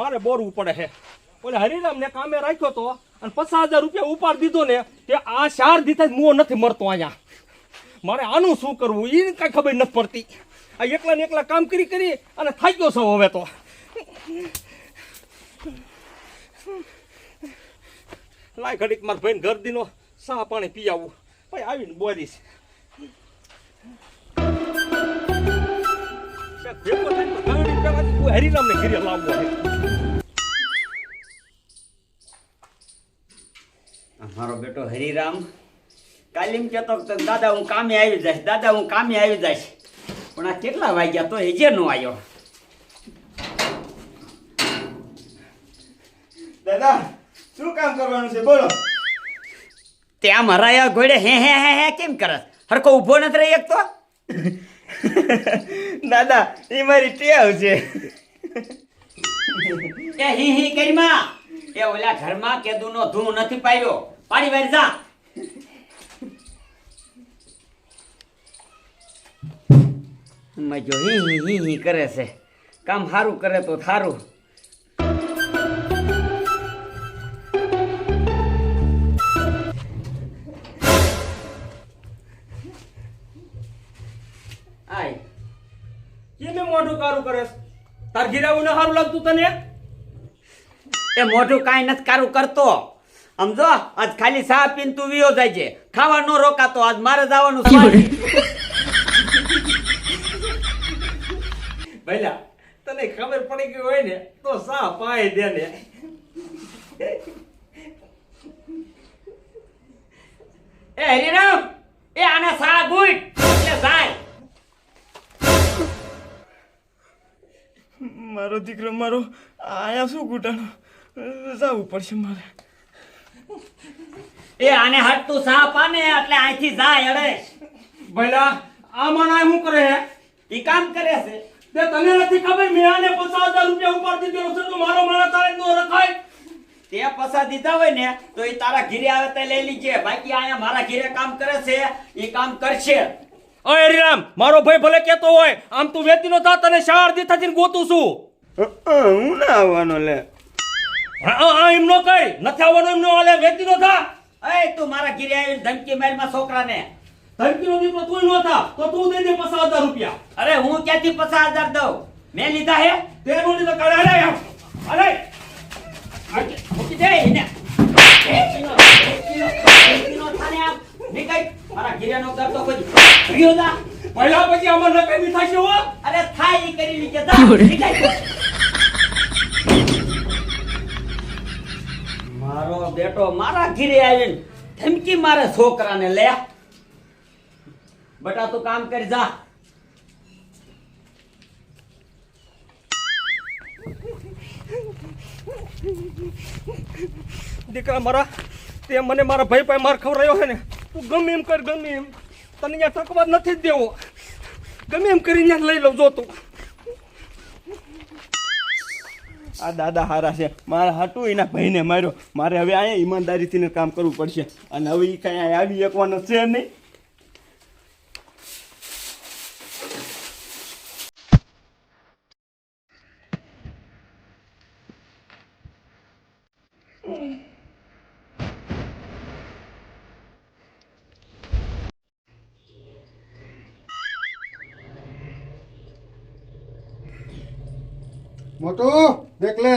મારે બોરવું પડે છે. ઓલે હરિરામને કામે રાખ્યો તો અને પચાસ હજાર રૂપિયા ઉપાડ દીધો ને તે આ ચાર દીધા મુઓ નથી મરતો અહીંયા. મારે આનું શું કરવું? એ કાંઈ ખબર નથી પડતી. આ એકલા ને એકલા કામ કરી કરી અને થાક્યો છો હવે તો. લાય ઘડીક મારા ભાઈને ગરદીનો સા પાણી પી આવું ભાઈ આવીને બોલીશ હરિરામને ઘરે લાવવો મારો બેટો હરિરામ. કાલે એમ કહેતો દાદા હું કામે આવી જઈશ દાદા હું કામે આવી જઈશ. પણ આ કેટલા વાગ્યા તો હજે નો આવ્યો. દાદા શું કામ કરવાનું છે? બોલો. ત્યાં મરાયા ઘોડે હે હે હે હે કેમ કરસ હરકો ઊભો નથી રહી એકતો દાદા એ મારી ટેવ છે. એ હી હી કરીમાં એ ઓલા ઘરમાં કેદુનો ધૂ નથી પાડ્યો. પાડી બહાર જા. મજો હી હી હી હી કરે છે. કામ સારું કરે તો સારું આય. કેમે મોઢું કારું કરે? તાર ઘરે આવું ન સારું લાગતું તને? એ મોઢું કાંઈ નથી કારું કરતો. સમજો આજ ખાલી સા પીને તું વિયો જાય છે. ખાવા નો રોકાતો આજ મારે જવાનું ભઈલા તને ખબર પડી ગઈ હોય ને તો સા પાય દે ને. એ હરિરામ એ આને સા ગુઈટ એટલે જાય. મારો દીકરો મારો આયા શું ઘૂંટાણો? જવું પડશે મારે. એ આને હટ તું સા પાને એટલે અહીંથી જાય અડે ભલા આ મનાય શું કરે હે? ઈ કામ કરે છે. તે તને નથી ખબર મેં આને પચાસ હજાર રૂપિયા ઉપર દીધો છે તો મારો મારા તારે નો રખાય? તે પસા દીધા હોય ને તો એ તારા ઘીરે આવે તે લઈ લીજે. બાકી અહીંયા મારા ઘીરે કામ કરે છે એ કામ કરશે. અરે હરિરામ મારો ભાઈ ભલે કેતો હોય આમ તું વેતી નો થા તને શાર દી થતી ગોતું છું. હું ના આવવાનો લે. એમ નો કઈ નથી આવવાનું એમ નો હાલે વેતી નો થા. એ તું મારા ઘરે આવીને ધમકી મારમાં છોકરાને. ધમકી નો દીકરો તું નો થા તો તું દે દે પચાસ હજાર રૂપિયા. અરે હું ક્યાંથી પચાસ હજાર દઉં? મેં લીધા હે? તેનું લીધો કાઢે અરે અરે. મૂકી દે એને. મારા ઘીરેનો કરતો કોઈ રહ્યો જા. પહેલા પછી આમાં નકામી થશે હો. અરે થાય કરી લીજે જા. નીકળ. મારો બેટો મારા ઘીરે આવીને ધમકી મારે છોકરાને, લે. બટા તું કામ કરી, જા. દીકરા મારા, તે મને મારા ભાઈ પાસે માર ખવડાયો છે ને, તું ગમે એમ કર, ગમે એમ. તને અહીંયા ટકવા નથી જ દેવો. ગમે એમ કરીને લઈ લઉં, જો તું. આ દાદા હારા છે. મારા હાટું એના ભાઈને માર્યો. મારે હવે અહીંયા ઈમાનદારીથી કામ કરવું પડશે. અને હવે એ કાંઈ આવી એકવાનો છે નહીં મોટું દેખ લે.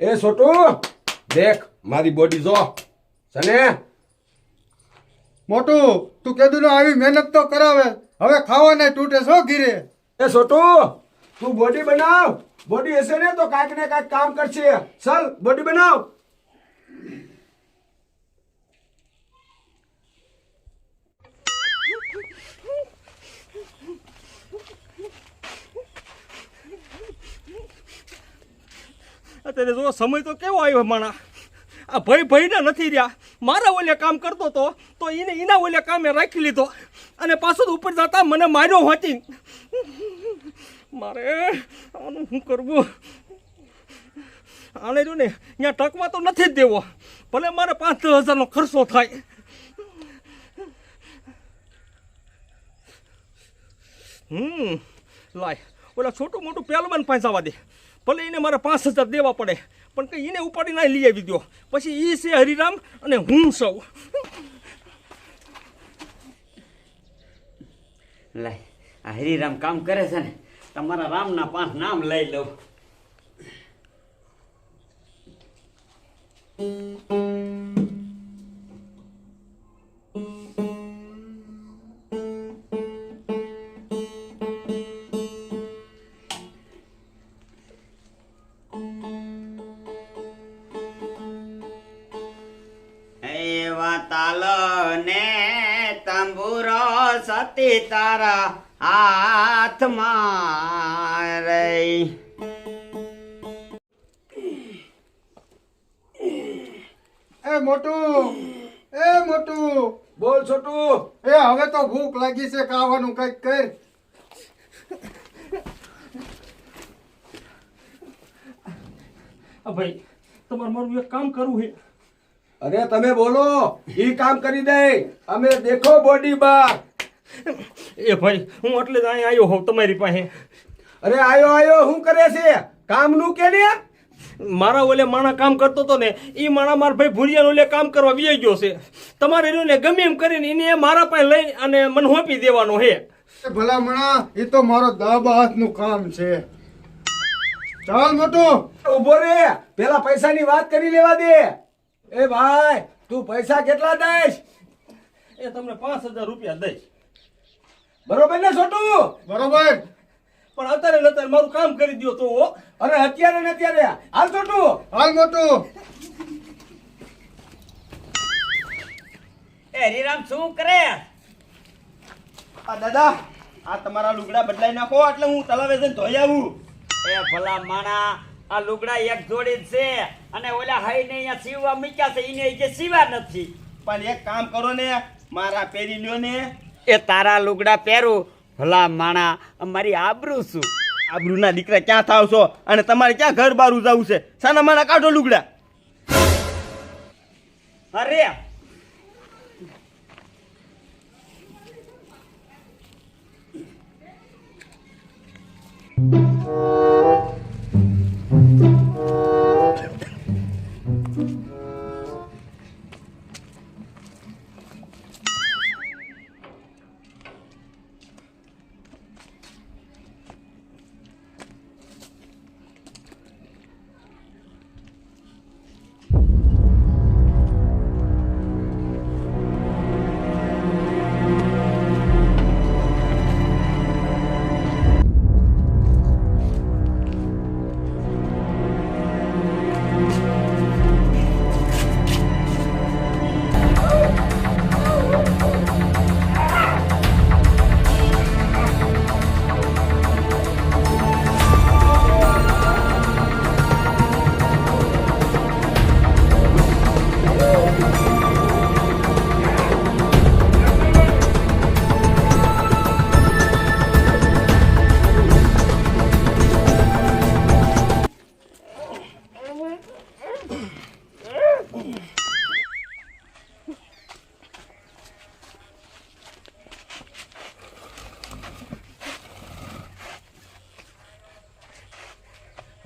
એ છોટુ દેખ મારી બોડી જો. સને? મોટું તું કેદુનો આવી મહેનત તો કરાવે. હવે ખાવા નહીં તૂટે છો ઘીરે. એ છોટુ તું બોડી બનાવ. બોડી હશે ને તો કાંઈક ને કાંઈક કામ કરશે. ચાલ બોડી બનાવ. અત્યારે જો સમય તો કેવો આવ્યો માણા. આ ભાઈ ભાઈના નથી રહ્યા. મારા ઓલે કામ કરતો હતો, તો એને એના ઓલે કામે રાખી લીધો. અને પાછું ઉપર જતા મને માર્યો વાંચી મારે આનું શું કરવું? આને જો ને ત્યાં ટકવા તો નથી જ દેવો. ભલે મારે પાંચ હજારનો ખર્ચો થાય. હમ, લાય. ઓલા છોટું મોટું પહેલવાન પાંચાવા દે. ભલે એને મારે પાંચ હજાર દેવા પડે, પણ કંઈ એને ઉપાડી ના લઈ આવી દો પછી એ છે હરિરામ અને હું સૌ. લાય, આ હરિરામ કામ કરે છે ને, તમારા રામના પાંચ નામ લઈ લઉં. એવા તાલ ને તંબુરો સતી તારા હાથમાં રહી એ મોટું એ મોટું. બોલ છોટું. એ હવે તો ભૂખ લાગી છે ખાવાનું કંઈક કર. ભાઈ તમારે મારું એક કામ કરવું છે. અરે તમે બોલો ઈ કામ કરી દે. અમે દેખો બોડી બાર. એ ભાઈ હું એટલે જ અહીં આવ્યો હોઉં તમારી પાસે. અરે આયો આયો શું કરે છે? કામનું કે ને? મારા ઓલે માણા કામ કરતો હતો ને એ માણા મારા ભાઈ ભૂરિયાનો ઓલે કામ કરવા વી ગયો છે. તમારે એને ગમે એમ કરીને એને મારા પાસે લઈ અને મને હોપી દેવાનો હે ભલા ભલામણા એ તો મારો દાબા હાથનું કામ છે. ચાલ મોટું. ઊભો રે પેલા પૈસાની વાત કરી લેવા દે. એ ભાઈ તું પૈસા કેટલા દઈશ? એ તમને પાંચ હજાર રૂપિયા દઈશ. બરોબર ને છોટું? બરોબર. પણ અત્યારે ને અત્યારે મારું કામ કરી દો તો અરે અત્યારે ને અત્યારે. હાલ છોટું. હાલ મોટું. એ હરિરામ શું કરે? આ દાદા આ તમારા લુગડા બદલાઈ નાખો એટલે હું તલાવે જઈને ધોઈ આવું. એ ભલા માણા આ લુગડા એક જોડી છે. અને ઓલા હાઈ ને અહીંયા સીવવા મૂક્યા છે. એને જે સીવા નથી. પણ એક કામ કરો ને મારા પહેરી લ્યો ને. એ તારા લુગડા પહેરું. ભલા માણા અમારી આબરૂ શું? આબરૂના દીકરા ક્યાં થાવ છો? અને તમારે ક્યાં ઘર બારું જવું છે? સાના માના કાઢો લુગડા. અરે!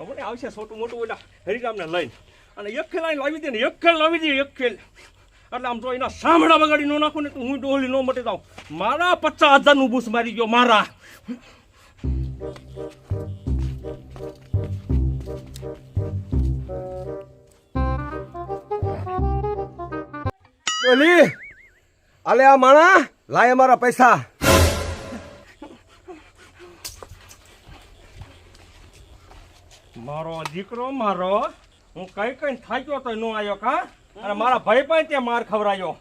હવે આવશે છોટું મોટું ઓલા હરિરામને લઈને. અને એક ખેલ લાવી દે ને, એક ખેલ લાવી દે, એક ખેલ. એટલે આમ જો એના સાંભળા બગાડી ન નાખું ને તો હું ડોહલી ન મટી જાઉં. મારા પચાસ હજારનું બૂસ મારી ગયો, મારા. ડોલી આલે આ માણા, લાય અમારા પૈસા. મારો દીકરો મારો હું કઈ કઈ થાક્યો તો નો આવ્યો કા? અને મારા ભાઈ પણ તે માર ખવરાયો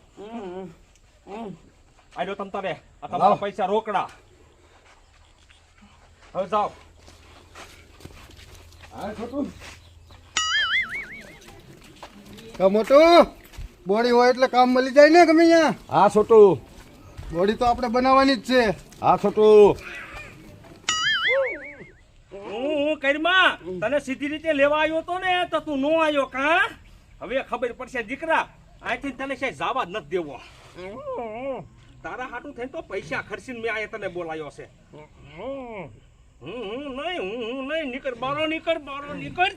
આવ્યો તમ તારે આ તમારા પૈસા રોકડા. હવે જાઓ. હા છોટું. કા મોટું બોડી હોય એટલે કામ મળી જાય ને ગમે અહીંયા હા છોટું. બોડી તો આપણે બનાવવાની જ છે. હા છોટું. તને સીધી રીતે લેવા આવ્યો તો ને તો તું નો આવ્યો કા? હવે ખબર પડશે દીકરા આથી તને સાહેબ જવા જ નથી દેવો. તારા હાટું થઈને તો પૈસા ખર્ચીને મેં અહીંયા તને બોલાયો છે. હું હું નહીં હું હું નહીં નીકળ બારો નીકળ બારો નીકળ.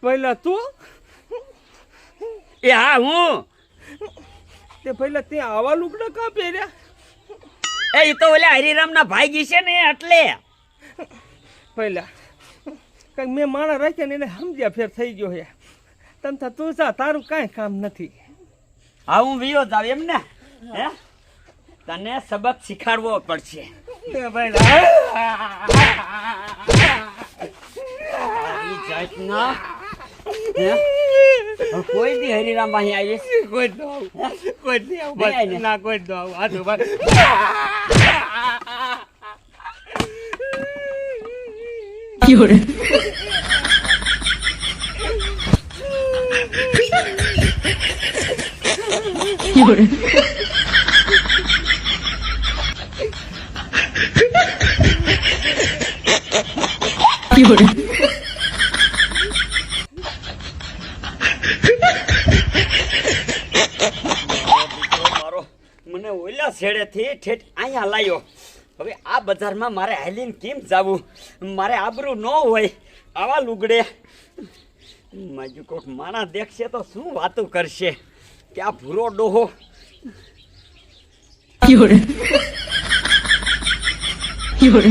પહેલા તું? એ હા હું? તે પહેલા તે આવા લુગડા કા પહેર્યા? એ તો ઓલા હરિરામના ભાઈ છે ને એટલે. પહેલા. કંઈક મેં માણા રાખ્યા ને એને સમજ્યા ફેર થઈ ગયો હે. તમ થા તું જા તારું કાંઈ કામ નથી. હા હું વિયો જાવ એમ ને. હે? તને સબક શીખાડવો પડશે. એ પહેલા ઈ જાતના હે? હવે કોઈ દી હરિરામ અહીં આવીશ કોઈ જ ન આવું કોઈ જ નહીં આવું નહીં આવીને? બસ. ના કોઈ જ ન આવું હાથું ભાઈ મારો મને ઓલા છેડેથી ઠેઠ અહીંયા લાવ્યો હવે આ બજારમાં મારે હાલીને કેમ જાવું? મારે આબરું ન હોય. આવા લુગડે. માજુ કોક માણા દેખશે તો શું વાતો કરશે? કે આ ભૂરો ડોહો? Fiore. Fiore.